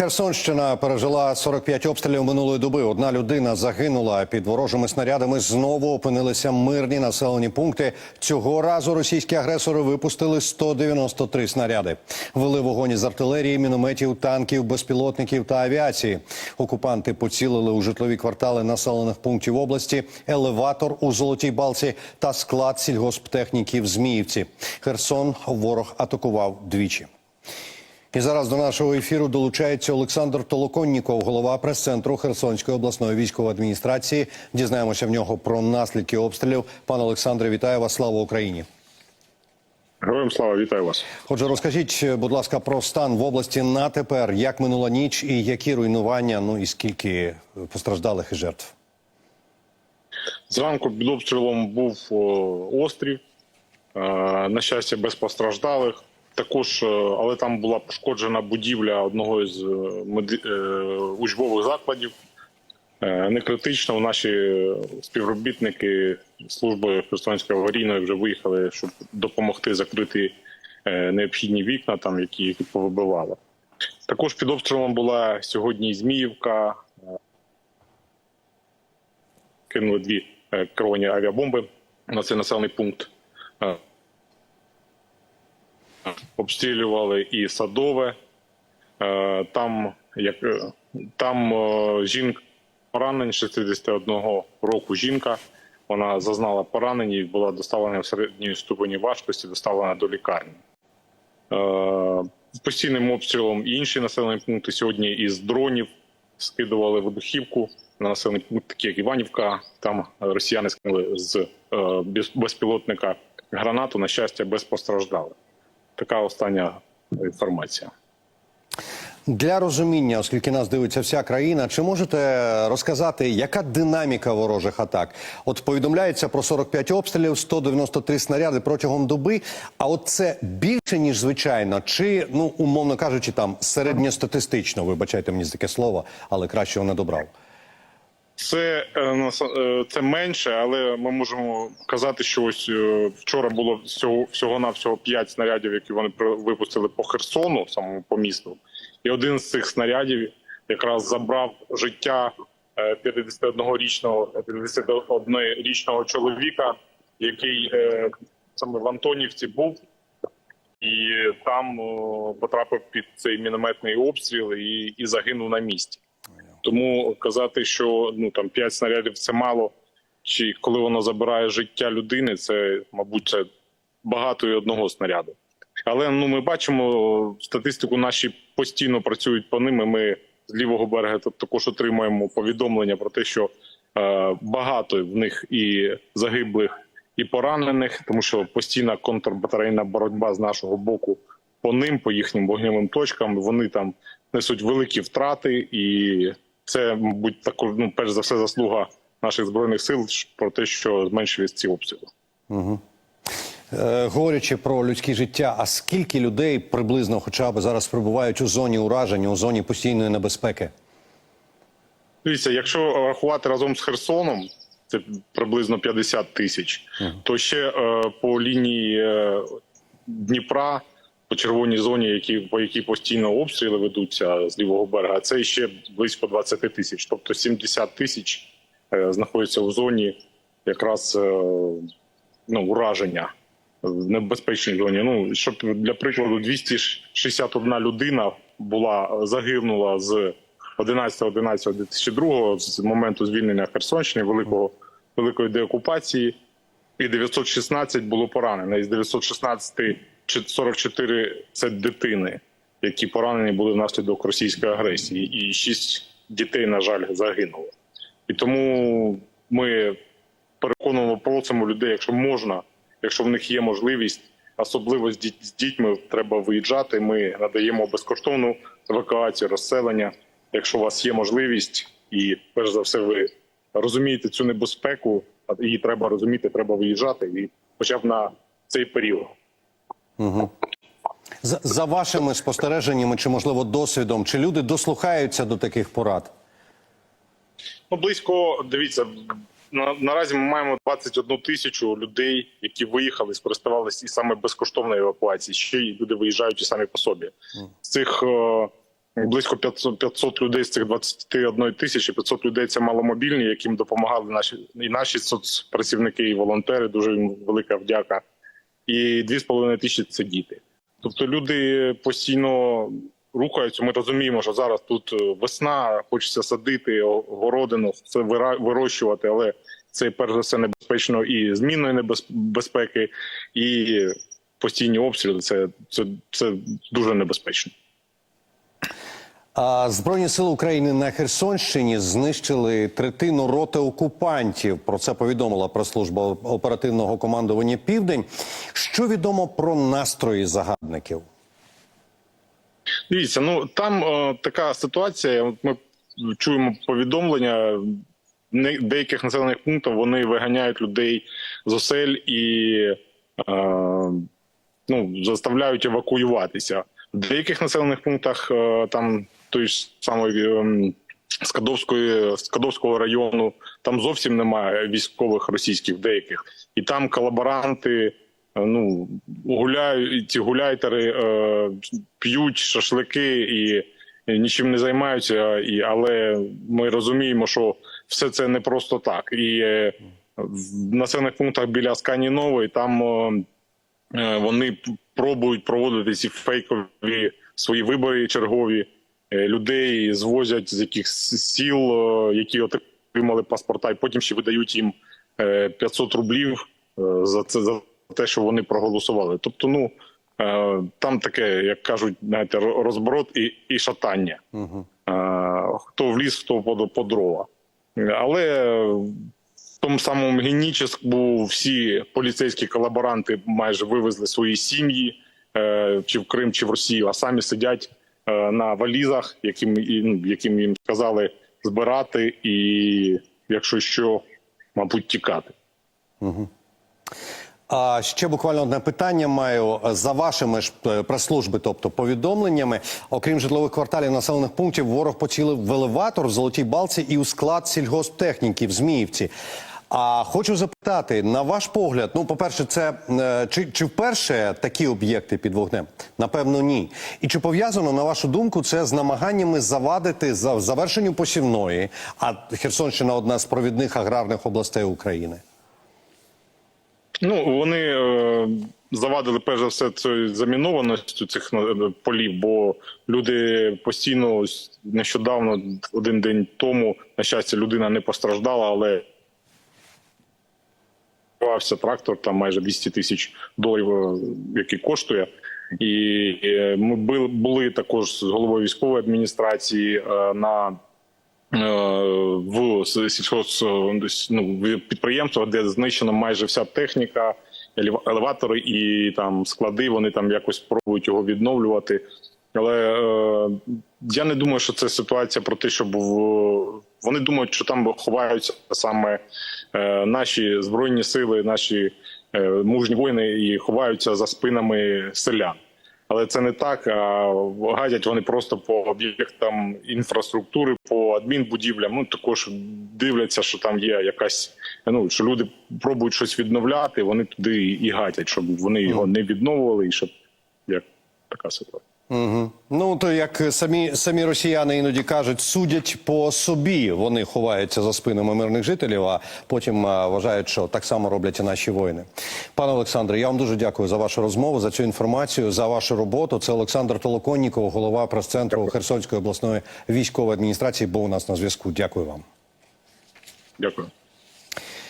Херсонщина пережила 45 обстрілів минулої доби. Одна людина загинула під ворожими снарядами. Знову опинилися мирні населені пункти. Цього разу російські агресори випустили 193 снаряди. Вели вогонь із артилерії, мінометів, танків, безпілотників та авіації. Окупанти поцілили у житлові квартали населених пунктів області, елеватор у Золотій Балці та склад сільгосптехніки в Зміївці. Херсон ворог атакував двічі. І зараз до нашого ефіру долучається Олександр Толоконніков, голова прес-центру Херсонської обласної військової адміністрації. Дізнаємося в нього про наслідки обстрілів. Пане Олександре, вітаю вас! Слава Україні! Героям слава вітаю вас. Отже, розкажіть, будь ласка, про стан в області на тепер, як минула ніч і які руйнування, ну і скільки постраждалих і жертв. Зранку під обстрілом був острів. На щастя, без постраждалих. Також, е, але там була пошкоджена будівля одного із е, е, учбових закладів. Не критично. Наші співробітники служби Херсонської аварійної вже виїхали, щоб допомогти закрити необхідні вікна, там які, які повибивали. Також під обстрілом була сьогодні Зміївка. Кинули дві керовані авіабомби на цей населений пункт. Обстрілювали і садове. Е, Там як е, там е, жінка поранень 61 року. Жінка вона зазнала поранень і була доставлена в середньої ступені важкості, доставлена до лікарні. Постійним обстрілом і інші населені пункти сьогодні із дронів скидували вибухівку на населений пункт, такі як Іванівка. Там росіяни скинули з безпілотника гранату. На щастя, без постраждалих. Така остання інформація. Для розуміння, оскільки нас дивиться вся країна, чи можете розказати, яка динаміка ворожих атак? От повідомляється про 45 обстрілів, 193 снаряди протягом доби. А от це більше ніж звичайно, чи ну умовно кажучи, там середньостатистично, вибачайте мені таке слово, але краще не добрав. Це, е, е, це менше, але ми можемо казати, що ось е, вчора було всього всього навсього 5 снарядів, які вони випустили по Херсону, самому по місту. І один з цих снарядів якраз забрав життя 51-річного 51-річного чоловіка, який саме в Антонівці був. І там о, потрапив під цей мінометний обстріл і, і загинув на місці. Тому казати, що ну там 5 снарядів це мало, чи коли воно забирає життя людини, це мабуть це багато і одного снаряду. Але ну ми бачимо статистику. Наші постійно працюють по ним. і Ми з лівого берега також отримуємо повідомлення про те, що е, багато в них і загиблих, і поранених, тому що постійна контрбатарейна боротьба з нашого боку по ним, по їхнім вогневим точкам. Вони там несуть великі втрати, і це, мабуть, також ну, перш за все, заслуга наших збройних сил про те, що зменшились ці обстріли. Е, говорячи про людське життя, а скільки людей приблизно, хоча б зараз перебувають у зоні ураження, у зоні постійної небезпеки? Дивіться, якщо рахувати разом з Херсоном, це приблизно 50 тисяч, то ще е, по лінії е, Дніпра, по червоній зоні, які по якій постійно обстріли ведуться з лівого берега, це ще близько 20 тисяч. Тобто 70 тисяч е, знаходяться у зоні якраз е, ну, ураження в небезпечній зоні. Ну щоб для прикладу, 261 людина була загинула з 11.11.2002 з моменту звільнення Херсонщини, великого великої деокупації, і 916 було поранено. Із 916 чи 44 – це дитини, які поранені були внаслідок російської агресії, і 6 дітей, на жаль, загинуло. І тому ми переконуємо, просимо людей, якщо можна, якщо в них є можливість, особливо з діт- з дітьми треба виїжджати. Ми надаємо безкоштовну евакуацію, розселення. Якщо у вас є можливість, і перш за все, ви розумієте цю небезпеку, її треба розуміти, треба виїжджати, і хоча б на цей період. За, за вашими спостереженнями чи можливо досвідом, чи люди дослухаються до таких порад? Ну, близько дивіться. На, наразі ми маємо 21 тисячу людей, які виїхали, скористувалися і саме безкоштовною евакуацією. Ще й люди виїжджають і самі по собі. З цих е, Близько 500, 500 людей з цих 21 тисячі 500 людей це маломобільні, яким допомагали наші і наші соцпрацівники, і волонтери. Дуже їм велика вдяка. І 2,5 тисячі це діти. Тобто люди постійно рухаються. Ми розуміємо, що зараз тут е, весна, хочеться садити городину, це вирощувати, але це перш за все небезпечно і змінної небезпеки, і постійні обстріли. Це, це, це дуже небезпечно. Збройні сили України на Херсонщині знищили третину роти окупантів. Про це повідомила прес-служба оперативного командування Південь. Що відомо про настрої загадників? Дивіться, ну там е, така ситуація. Ми чуємо повідомлення деяких населених пунктів. Вони виганяють людей з осель і е, ну, заставляють евакуюватися. В деяких населених пунктах е, там той ж самий е, Скадовської Скадовського району там зовсім немає військових російських деяких, і там колаборанти. е, Ну гуляють ці гуляйтери е, п'ють шашлики і, і нічим не займаються. І але ми розуміємо, що все це не просто так. І е, в населених пунктах біля Аскані Нової там е, е, вони пробують проводити ці фейкові свої вибори чергові. Е, Людей звозять з якихось сіл, е, які отримали паспорта, і потім ще видають їм е, 500 рублів е, за це за те, що вони проголосували. Тобто, ну там таке, як кажуть, знаєте, ро- розброд і, і шатання. Угу. Хто в ліс, хто по, по дрова. Але в тому самому Геніческу всі поліцейські колаборанти майже вивезли свої сім'ї чи в Крим, чи в Росію, а самі сидять на валізах, яким, ну, яким їм сказали збирати, і якщо що, мабуть, тікати. А ще буквально одне питання маю за вашими ж е, прес-служби, тобто повідомленнями. Окрім житлових кварталів населених пунктів, ворог поцілив в елеватор в Золотій Балці і у склад сільгосптехніки в Зміївці. А хочу запитати, на ваш погляд, ну, по-перше, це е, чи, чи вперше такі об'єкти під вогнем? Напевно, ні. І чи пов'язано, на вашу думку, це з намаганнями завадити за завершенню посівної, а Херсонщина одна з провідних аграрних областей України? Ну вони е, завадили перш за все цією замінованістю цих е, полів, бо люди постійно нещодавно, один день тому, на щастя, людина не постраждала, але Вався трактор, там майже 200 тисяч доларів, е, який коштує. І е, ми були, також з головою військової адміністрації е, на в ну, в підприємствах, де знищена майже вся техніка, елеватори і там склади. Вони там якось пробують його відновлювати. Але я не думаю, що це ситуація про те, щоб в- вони думають, що там ховаються саме е, наші збройні сили, наші е, мужні воїни і ховаються за спинами селян. Але це не так. А гадять вони просто по об'єктам інфраструктури, по адмінбудівлям. Ну також дивляться, що там є якась. Ну що люди пробують щось відновляти. Вони туди і гадять, щоб вони його не відновували, і щоб як така ситуація. Угу. Ну то як самі самі росіяни іноді кажуть, судять по собі. Вони ховаються за спинами мирних жителів, а потім а, вважають, що так само роблять і наші воїни. Пане Олександре, я вам дуже дякую за вашу розмову, за цю інформацію, за вашу роботу. Це Олександр Толоконніков, голова прес-центру Херсонської обласної військової адміністрації. Був у нас на зв'язку. Дякую вам. Дякую.